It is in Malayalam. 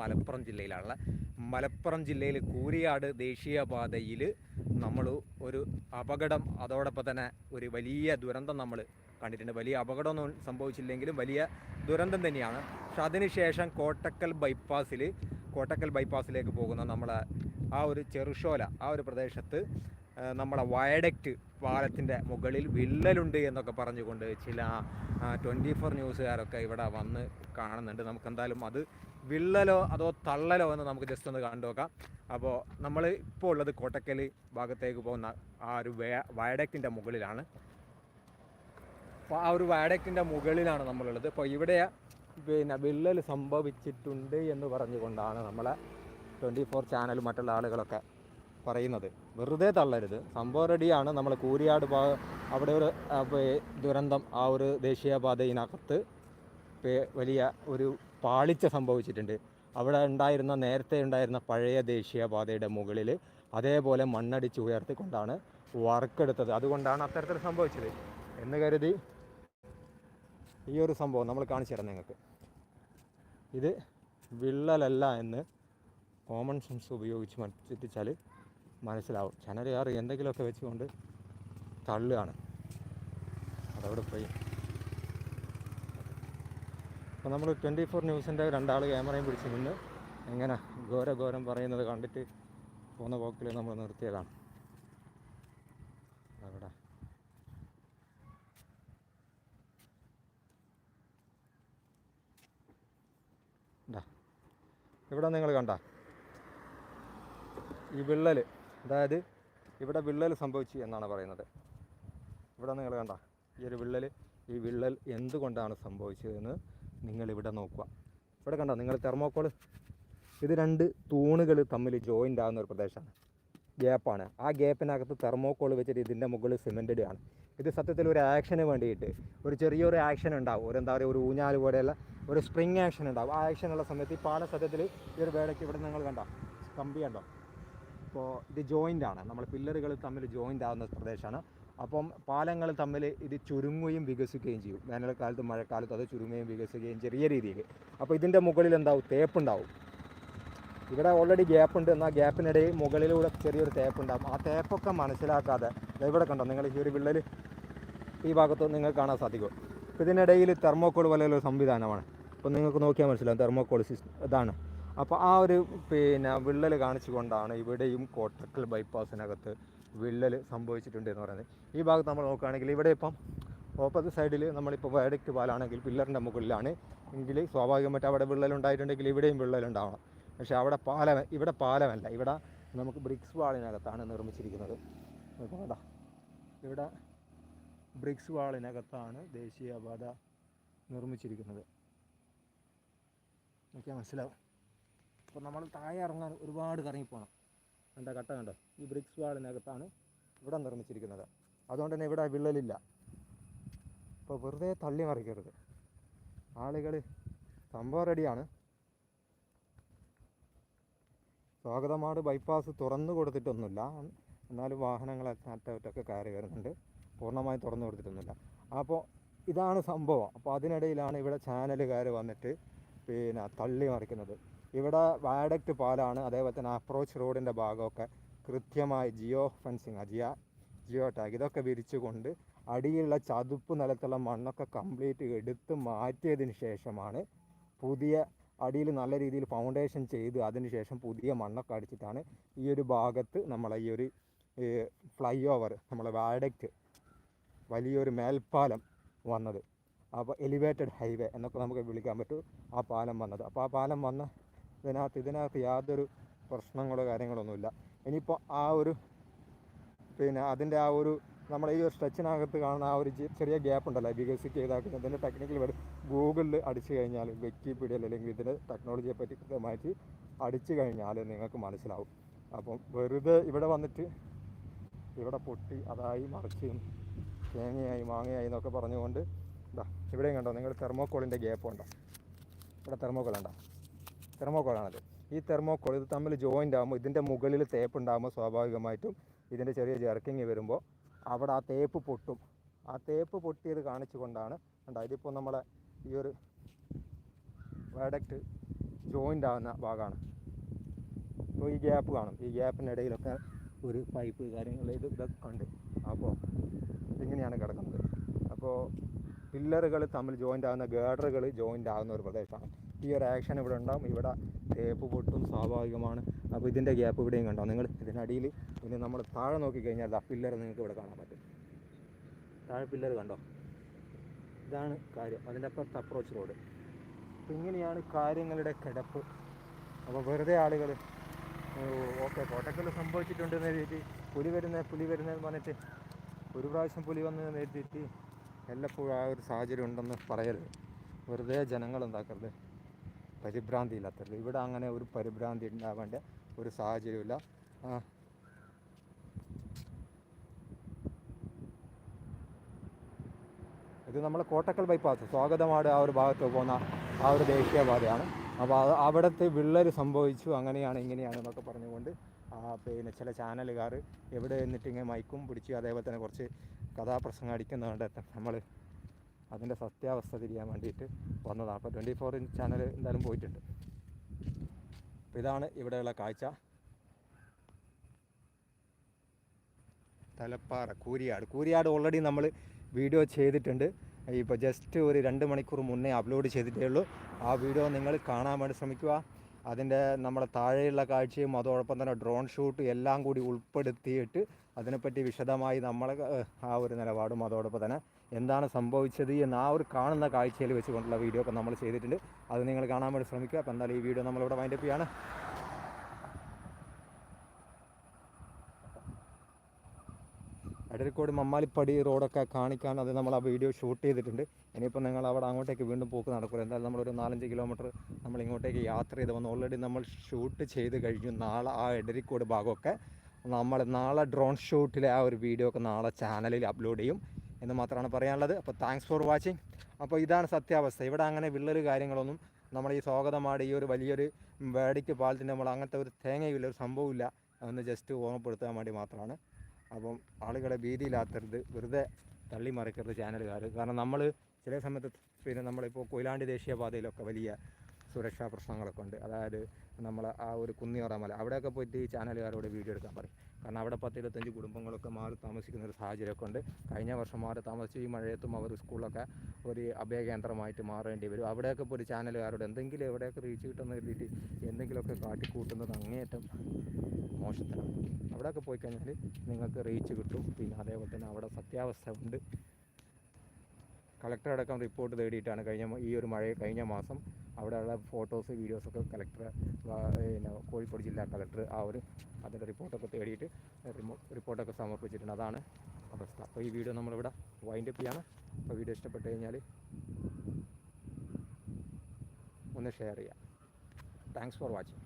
മലപ്പുറം ജില്ലയിലാണുള്ള. മലപ്പുറം ജില്ലയിൽ കൂരിയാട് ദേശീയപാതയിൽ നമ്മൾ ഒരു അപകടം അതോടൊപ്പം തന്നെ ഒരു വലിയ ദുരന്തം നമ്മൾ കണ്ടിട്ടുണ്ട്. വലിയ അപകടമൊന്നും സംഭവിച്ചില്ലെങ്കിലും വലിയ ദുരന്തം തന്നെയാണ്. പക്ഷെ അതിനുശേഷം കോട്ടക്കൽ ബൈപ്പാസിൽ കോട്ടക്കൽ ബൈപ്പാസിലേക്ക് പോകുന്ന നമ്മളെ ആ ഒരു ചെറുഷോല ആ ഒരു പ്രദേശത്ത് നമ്മളെ വയഡക്റ്റ് പാലത്തിന്റെ മുകളിൽ വിള്ളലുണ്ട് എന്നൊക്കെ പറഞ്ഞുകൊണ്ട് ചില ട്വന്റി ഫോർ ന്യൂസുകാരൊക്കെ ഇവിടെ വന്ന് കാണുന്നുണ്ട്. നമുക്കെന്തായാലും അത് വിള്ളലോ അതോ തള്ളലോ എന്ന് നമുക്ക് ജസ്റ്റ് ഒന്ന് കണ്ടു നോക്കാം. അപ്പോൾ നമ്മൾ ഇപ്പോൾ ഉള്ളത് കോട്ടക്കൽ ഭാഗത്തേക്ക് പോകുന്ന ആ ഒരു വയഡക്റ്റിന്റെ മുകളിലാണ്. അപ്പോൾ ആ ഒരു വയഡക്റ്റിന്റെ മുകളിലാണ് നമ്മളുള്ളത്. അപ്പോൾ ഇവിടെ പിന്നെ വിള്ളൽ സംഭവിച്ചിട്ടുണ്ട് എന്ന് പറഞ്ഞുകൊണ്ടാണ് നമ്മളെ ട്വന്റി ഫോർ ചാനൽ മറ്റുള്ള ആളുകളൊക്കെ പറയുന്നത്. വെറുതെ തള്ളരുത്. സംഭവം റെഡിയാണ് നമ്മൾ കൂരിയാട് ഭാഗം അവിടെ ഒരു ദുരന്തം ആ ഒരു ദേശീയപാതയിനകത്ത് വലിയ ഒരു പാളിച്ച സംഭവിച്ചിട്ടുണ്ട്. അവിടെ ഉണ്ടായിരുന്ന നേരത്തെ ഉണ്ടായിരുന്ന പഴയ ദേശീയപാതയുടെ മുകളിൽ അതേപോലെ മണ്ണടിച്ച് ഉയർത്തിക്കൊണ്ടാണ് വർക്ക് എടുത്തത് അതുകൊണ്ടാണ് അത്തരത്തിൽ സംഭവിച്ചത്. എന്ന് കരുതി ഈ ഒരു സംഭവം നമ്മൾ കാണിച്ചു തരാം നിങ്ങൾക്ക്. ഇത് വിള്ളലല്ല എന്ന് കോമൺ സെൻസ് ഉപയോഗിച്ച് മനസ്സിച്ചാൽ മനസ്സിലാവും. ചനലുകാർ എന്തെങ്കിലുമൊക്കെ വെച്ചുകൊണ്ട് തള്ളുകയാണ്. അതവിടെ പോയി. അപ്പോൾ നമ്മൾ ട്വന്റി ഫോർ ന്യൂസിന്റെ രണ്ടാൾ ക്യാമറയും പിടിച്ച് നിന്ന് എങ്ങനെ ഘോര ഘോരം പറയുന്നത് കണ്ടിട്ട് പോകുന്ന പോക്കിൽ നമ്മൾ നിർത്തിയതാണ്. അവിടെ. ഇവിടെ നിങ്ങൾ കണ്ട ഈ വിള്ളൽ അതായത് ഇവിടെ വിള്ളൽ സംഭവിച്ചു എന്നാണ് പറയുന്നത്. ഇവിടെ നിങ്ങൾ കണ്ട ഈ ഒരു വിള്ളൽ ഈ വിള്ളൽ എന്തുകൊണ്ടാണ് സംഭവിച്ചതെന്ന് നിങ്ങൾ ഇവിടെ നോക്കുക. ഇവിടെ കണ്ടോ നിങ്ങൾ തെർമോക്കോൾ ഇത് രണ്ട് തൂണുകൾ തമ്മിൽ ജോയിന്റ് ആകുന്ന ഒരു പ്രദേശമാണ്. ഗ്യാപ്പാണ് ആ ഗ്യാപ്പിനകത്ത് തെർമോക്കോൾ വെച്ചിട്ട് ഇതിന്റെ മുകളിൽ സിമെന്റഡ് ആണ് ഇത് സത്യത്തിൽ ഒരു ആക്ഷന് വേണ്ടിയിട്ട് ഒരു ചെറിയൊരു ആക്ഷൻ ഉണ്ടാവും. ഒരു എന്താ പറയുക ഒരു ഊഞ്ഞാൽ പോലെയുള്ള ഒരു സ്പ്രിങ് ആക്ഷൻ ഉണ്ടാവും. ആ ആക്ഷൻ ഉള്ള സമയത്ത് ഈ പാല സത്യത്തിൽ ഈ ഒരു വേടയ്ക്ക് ഇവിടെ നിങ്ങൾ കണ്ടോ കമ്പി കണ്ടോ? അപ്പോൾ ഇത് ജോയിന്റ് ആണ്. നമ്മൾ പില്ലറുകൾ തമ്മിൽ ജോയിന്റ് ആവുന്ന പ്രദേശമാണ്. അപ്പം പാലങ്ങൾ തമ്മിൽ ഇത് ചുരുങ്ങുകയും വികസിക്കുകയും ചെയ്യും. വേനൽക്കാലത്തും മഴക്കാലത്തും അത് ചുരുങ്ങുകയും വികസിക്കുകയും ചെറിയ രീതിയിൽ. അപ്പോൾ ഇതിന്റെ മുകളിൽ എന്താവും? തേപ്പുണ്ടാവും ഇവിടെ ഓൾറെഡി ഗ്യാപ്പ് ഉണ്ട്. എന്നാൽ ഗ്യാപ്പിനിടയിൽ മുകളിലൂടെ ചെറിയൊരു തേപ്പ് ഉണ്ടാകും ആ തേപ്പൊക്കെ മനസ്സിലാക്കാതെ ഇവിടെ കണ്ടോ? നിങ്ങൾ ഈ ഒരു വിള്ളൽ ഈ ഭാഗത്ത് നിങ്ങൾക്ക് കാണാൻ സാധിക്കും. അപ്പോൾ ഇതിനിടയിൽ തെർമോക്കോൾ പോലെയുള്ള സംവിധാനമാണ്. അപ്പോൾ നിങ്ങൾക്ക് നോക്കിയാൽ മനസ്സിലാവും. തെർമോക്കോൾ സിസ്റ്റം ഇതാണ്. അപ്പോൾ ആ ഒരു പിന്നെ വിള്ളൽ കാണിച്ചുകൊണ്ടാണ് ഇവിടെയും കോട്ടക്കൽ ബൈപ്പാസിനകത്ത് വിള്ളൽ സംഭവിച്ചിട്ടുണ്ട് എന്ന് പറയുന്നത്. ഈ ഭാഗത്ത് നമ്മൾ നോക്കുകയാണെങ്കിൽ ഇവിടെ ഇപ്പം ഓപ്പോസിറ്റ് സൈഡിൽ നമ്മളിപ്പോൾ വേടയ്ക്ക് പാലാണെങ്കിൽ പില്ലറിന്റെ മുകളിലാണ്. എങ്കിൽ സ്വാഭാവികമായിട്ട് അവിടെ വിള്ളൽ ഉണ്ടായിട്ടുണ്ടെങ്കിൽ ഇവിടെയും വിള്ളലുണ്ടാവണം പക്ഷേ അവിടെ പാലം ഇവിടെ പാലമല്ല. ഇവിടെ നമുക്ക് ബ്രിക്സ് വാളിനകത്താണ് നിർമ്മിച്ചിരിക്കുന്നത്. ഇവിടെ ബ്രിക്സ് വാളിനകത്താണ് ദേശീയപാത നിർമ്മിച്ചിരിക്കുന്നത്. ഓക്കെ മനസ്സിലാവും. അപ്പോൾ നമ്മൾ താഴെ ഇറങ്ങാൻ ഒരുപാട് കറങ്ങിപ്പോണം. എന്താ കട്ട കണ്ടോ? ഈ ബ്രിക്സ് വാളിനകത്താണ് ഇവിടെ നിർമ്മിച്ചിരിക്കുന്നത്. അതുകൊണ്ട് തന്നെ ഇവിടെ വിള്ളലില്ല. അപ്പോൾ വെറുതെ തള്ളി മറിക്കരുത്. ആളുകൾ സംഭവം റെഡിയാണ് സ്വാഗതമാട് ബൈപ്പാസ് തുറന്നു കൊടുത്തിട്ടൊന്നുമില്ല. എന്നാലും വാഹനങ്ങളൊക്കെ അറ്റമറ്റൊക്കെ കയറി വരുന്നുണ്ട്. പൂർണമായും തുറന്നു കൊടുത്തിട്ടൊന്നുമില്ല. അപ്പോൾ ഇതാണ് സംഭവം. അപ്പോൾ അതിനിടയിലാണ് ഇവിടെ ചാനലുകാർ വന്നിട്ട് പിന്നെ തള്ളി മറിക്കുന്നത്. ഇവിടെ വയഡക്റ്റ് പാലാണ് അതേപോലെ തന്നെ അപ്രോച്ച് റോഡിന്റെ ഭാഗമൊക്കെ കൃത്യമായി ജിയോ ഫെൻസിങ് അജിയ ജിയോ ടാഗ് ഇതൊക്കെ വിരിച്ചുകൊണ്ട് അടിയിലുള്ള ചതുപ്പ് നിലത്തുള്ള മണ്ണൊക്കെ കംപ്ലീറ്റ് എടുത്ത് മാറ്റിയതിന് ശേഷമാണ് പുതിയ അടിയിൽ നല്ല രീതിയിൽ ഫൗണ്ടേഷൻ ചെയ്ത് അതിന് ശേഷം പുതിയ മണ്ണൊക്കെ അടിച്ചിട്ടാണ് ഈ ഒരു ഭാഗത്ത് നമ്മൾ ഈ ഒരു ഫ്ലൈ ഓവർ നമ്മളെ വാഡക്റ്റ് വലിയൊരു മേൽപ്പാലം വന്നത്. അപ്പോൾ എലിവേറ്റഡ് ഹൈവേ എന്നൊക്കെ നമുക്ക് വിളിക്കാൻ പറ്റും. ആ പാലം വന്നത്. അപ്പോൾ ആ പാലം വന്ന ഇതിനകത്ത് ഇതിനകത്ത് യാതൊരു പ്രശ്നങ്ങളോ കാര്യങ്ങളൊന്നുമില്ല. ഇനിയിപ്പോൾ ആ ഒരു പിന്നെ അതിന്റെ ആ ഒരു നമ്മൾ ഈ ഒരു സ്ട്രെച്ചിനകത്ത് കാണുന്ന ആ ഒരു ചെറിയ ഗ്യാപ്പ് ഉണ്ടല്ലോ വികസിക്കുക ചെയ്താക്കുന്നത് ഇതിന്റെ ടെക്നിക്കൽ വേർഡ് ഗൂഗിളിൽ അടിച്ചു കഴിഞ്ഞാൽ വിക്കിപീഡിയയിൽ അല്ലെങ്കിൽ ഇതിന്റെ ടെക്നോളജിയെ പറ്റി കൃത്യമായിട്ട് അടിച്ചു കഴിഞ്ഞാൽ നിങ്ങൾക്ക് മനസ്സിലാവും. അപ്പം വെറുതെ ഇവിടെ വന്നിട്ട് ഇവിടെ പൊട്ടി അതായി മറിച്ച് തേങ്ങയായി മാങ്ങയായി എന്നൊക്കെ പറഞ്ഞുകൊണ്ട് ഇതാ ഇവിടെയും കണ്ടോ നിങ്ങൾ തെർമോക്കോളിന്റെ ഗ്യാപ്പ് ഉണ്ടോ? ഇവിടെ തെർമോക്കോൾ ഉണ്ടോ? തെർമോക്കോളാണത് ഈ തെർമോക്കോൾ ഇത് തമ്മിൽ ജോയിന്റ് ആകുമ്പോൾ ഇതിന്റെ മുകളിൽ തേപ്പ് ഉണ്ടാകുമ്പോൾ സ്വാഭാവികമായിട്ടും ഇതിന്റെ ചെറിയ ജെർക്കിങ് വരുമ്പോൾ അവിടെ ആ തേപ്പ് പൊട്ടും. ആ തേപ്പ് പൊട്ടിയത് കാണിച്ചുകൊണ്ടാണ് കണ്ടോ ഇതിപ്പോൾ നമ്മളെ ഈ ഒരു വയഡക്റ്റ് ജോയിന്റ് ആകുന്ന ഭാഗമാണ്. അപ്പോൾ ഈ ഗ്യാപ്പ് കാണും. ഈ ഗ്യാപ്പിനിടയിലൊക്കെ ഒരു പൈപ്പ് കാര്യങ്ങൾ ഇത് ഇതൊക്കെ ഉണ്ട് അപ്പോൾ ഇങ്ങനെയാണ് കിടക്കുന്നത്. അപ്പോൾ പില്ലറുകൾ തമ്മിൽ ജോയിന്റ് ആകുന്ന ഗേഡറുകൾ ജോയിന്റ് ആകുന്ന ഒരു പ്രദേശമാണ്. ഈ ഒരു ആക്ഷൻ ഇവിടെ ഉണ്ടാവും. ഇവിടെ തേപ്പ് പൊട്ടും സ്വാഭാവികമാണ്. അപ്പോൾ ഇതിന്റെ ഗ്യാപ്പ് ഇവിടെയും കണ്ടോ? നിങ്ങൾ ഇതിനടിയിൽ ഇനി നമ്മൾ താഴെ നോക്കിക്കഴിഞ്ഞാൽ ആ പില്ലർ നിങ്ങൾക്ക് ഇവിടെ കാണാൻ പറ്റും. താഴെ പില്ലർ കണ്ടോ? ഇതാണ് കാര്യം. അതിന്റെ അപ്പുറത്ത് അപ്രോച്ച് റോഡ് അപ്പോൾ ഇങ്ങനെയാണ് കാര്യങ്ങളുടെ കിടപ്പ്. അപ്പോൾ വെറുതെ ആളുകൾ ഓക്കെ കോട്ടക്കൽ സംഭവിച്ചിട്ടുണ്ടെന്ന് എഴുതിയിട്ട് പുലി വരുന്ന പുലി വരുന്നതെന്ന് പറഞ്ഞിട്ട് ഒരു പ്രാവശ്യം പുലി വന്ന് എഴുതിയിട്ട് എല്ലപ്പോഴും ആ ഒരു സാഹചര്യം ഉണ്ടെന്ന് പറയരുത്. വെറുതെ ജനങ്ങൾ എന്താക്കരുത്. പരിഭ്രാന്തിയില്ലാത്തരുത് ഇവിടെ അങ്ങനെ ഒരു പരിഭ്രാന്തി ഉണ്ടാവേണ്ട ഒരു സാഹചര്യമില്ല ഇത് നമ്മൾ കോട്ടക്കൽ ബൈപ്പാസ് സ്വാഗതമാട് ആ ഒരു ഭാഗത്ത് പോകുന്ന ആ ഒരു ദേശീയപാതയാണ്. അപ്പോൾ അത് അവിടുത്തെ വിള്ളൽ സംഭവിച്ചു അങ്ങനെയാണ് ഇങ്ങനെയാണ് എന്നൊക്കെ പറഞ്ഞുകൊണ്ട് പിന്നെ ചില ചാനലുകാർ എവിടെ നിന്നിട്ട് ഇങ്ങനെ മൈക്കും പിടിച്ച് അതേപോലെ തന്നെ കുറച്ച് കഥാപ്രസംഗം അടിക്കുന്നതുകൊണ്ട് നമ്മൾ അതിന്റെ സത്യാവസ്ഥ തിരിയാൻ വേണ്ടിയിട്ട് വന്നതാണ്. അപ്പോൾ ട്വന്റി ഫോർ ചാനൽ എന്തായാലും പോയിട്ടുണ്ട്. അപ്പോൾ ഇതാണ് ഇവിടെയുള്ള കാഴ്ച. തലപ്പാറ കൂരിയാട്. കൂരിയാട് ഓൾറെഡി നമ്മൾ വീഡിയോ ചെയ്തിട്ടുണ്ട്. ഇപ്പോൾ ജസ്റ്റ് ഒരു രണ്ട് മണിക്കൂർ മുന്നേ അപ്ലോഡ് ചെയ്തിട്ടേ ഉള്ളൂ. ആ വീഡിയോ നിങ്ങൾ കാണാൻ വേണ്ടി ശ്രമിക്കുക. അതിന്റെ നമ്മുടെ താഴെയുള്ള കാഴ്ചയും അതോടൊപ്പം തന്നെ ഡ്രോൺ ഷൂട്ട് എല്ലാം കൂടി ഉൾപ്പെടുത്തിയിട്ട് അതിനെപ്പറ്റി വിശദമായി നമ്മൾ ആ ഒരു നിലപാടും അതോടൊപ്പം തന്നെ എന്താണ് സംഭവിച്ചത് എന്ന് ആ ഒരു കാണുന്ന കാഴ്ചയിൽ വെച്ചുകൊണ്ടുള്ള വീഡിയോ ഒക്കെ നമ്മൾ ചെയ്തിട്ടുണ്ട്. അത് നിങ്ങൾ കാണാൻ വേണ്ടി ശ്രമിക്കുക. അപ്പോൾ എന്തായാലും ഈ വീഡിയോ നമ്മളിവിടെ വൈൻഡപ്പ് ചെയ്യാണ്. എടരിക്കോട് മമ്മാലിപ്പടി റോഡൊക്കെ കാണിക്കാൻ അത് നമ്മൾ ആ വീഡിയോ ഷൂട്ട് ചെയ്തിട്ടുണ്ട്. ഇനിയിപ്പോൾ നിങ്ങൾ അവിടെ അങ്ങോട്ടേക്ക് വീണ്ടും പോക്ക് നടക്കില്ല എന്തായാലും നമ്മളൊരു നാലഞ്ച് കിലോമീറ്റർ നമ്മൾ ഇങ്ങോട്ടേക്ക് യാത്ര ചെയ്ത്. വന്നു ഓൾറെഡി നമ്മൾ ഷൂട്ട് ചെയ്ത് കഴിഞ്ഞു നാളെ ആ എടരിക്കോട് ഭാഗമൊക്കെ. നമ്മൾ നാളെ ഡ്രോൺ ഷൂട്ടിലെ ആ ഒരു വീഡിയോ ഒക്കെ നാളെ ചാനലിൽ അപ്ലോഡ് ചെയ്യും. എന്ന് മാത്രമാണ് പറയാനുള്ളത്. അപ്പോൾ താങ്ക്സ് ഫോർ വാച്ചിങ് അപ്പോൾ ഇതാണ് സത്യാവസ്ഥ. ഇവിടെ അങ്ങനെ വിള്ളൽ കാര്യങ്ങളൊന്നും നമ്മൾ ഈ സ്വാഗതമാട് ഈ ഒരു വലിയൊരു വേടിക്ക് പാലത്തിന്റെ നമ്മൾ അങ്ങനത്തെ ഒരു തേങ്ങയില്ല ഒരു സംഭവമില്ല അതൊന്ന് ജസ്റ്റ് ഓർമ്മപ്പെടുത്താൻ വേണ്ടി മാത്രമാണ്. അപ്പം ആളുകളെ ഭീതിയിലാത്തരുത്. വെറുതെ തള്ളി മറിക്കരുത് ചാനലുകാർ. കാരണം നമ്മൾ ചില സമയത്ത് പിന്നെ നമ്മളിപ്പോൾ കൊയിലാണ്ടി ദേശീയപാതയിലൊക്കെ വലിയ സുരക്ഷാ പ്രശ്നങ്ങളൊക്കെ ഉണ്ട്. അതായത് നമ്മൾ ആ ഒരു കുന്നിയോറ മല. അവിടെയൊക്കെ പോയിട്ട് ഈ ചാനലുകാരോട് വീഡിയോ എടുക്കാൻ പറയും. കാരണം അവിടെ പത്ത് ഇരുപത്തഞ്ച് കുടുംബങ്ങളൊക്കെ മാറി താമസിക്കുന്ന ഒരു സാഹചര്യമൊക്കെ ഉണ്ട്. കഴിഞ്ഞ വർഷം മാറി താമസിച്ച് ഈ മഴയത്തും അവർ സ്കൂളൊക്കെ ഒരു അഭയകേന്ദ്രമായിട്ട് മാറേണ്ടി വരും. അവിടെയൊക്കെ ഇപ്പോൾ ഒരു ചാനലുകാരോട് എന്തെങ്കിലും എവിടെയൊക്കെ റീച്ച് കിട്ടുന്ന കരുതിയിട്ട് എന്തെങ്കിലുമൊക്കെ കാട്ടിക്കൂട്ടുന്നത് അങ്ങേയറ്റം മോശത്തിനാണ്. അവിടെയൊക്കെ പോയി കഴിഞ്ഞാൽ നിങ്ങൾക്ക് റീച്ച് കിട്ടും. പിന്നെ അതേപോലെ തന്നെ അവിടെ സത്യാവസ്ഥ ഉണ്ട്. കളക്ടർ അടക്കം റിപ്പോർട്ട് തേടിയിട്ടാണ് കഴിഞ്ഞ ഈ ഒരു മഴ കഴിഞ്ഞ മാസം അവിടെയുള്ള ഫോട്ടോസ് വീഡിയോസൊക്കെ കളക്ടർ പിന്നെ കോഴിക്കോട് ജില്ലാ കളക്ടർ ആ ഒരു അതിന്റെ റിപ്പോർട്ടൊക്കെ തേടിയിട്ട് റിപ്പോർട്ടൊക്കെ സമർപ്പിച്ചിട്ടുണ്ട്. അതാണ് അവസ്ഥ. അപ്പോൾ ഈ വീഡിയോ നമ്മളിവിടെ വൈൻഡ് അപ്പ് ചെയ്യാണ്. അപ്പോൾ വീഡിയോ ഇഷ്ടപ്പെട്ട് കഴിഞ്ഞാൽ ഒന്ന് ഷെയർ ചെയ്യാം. Thanks for watching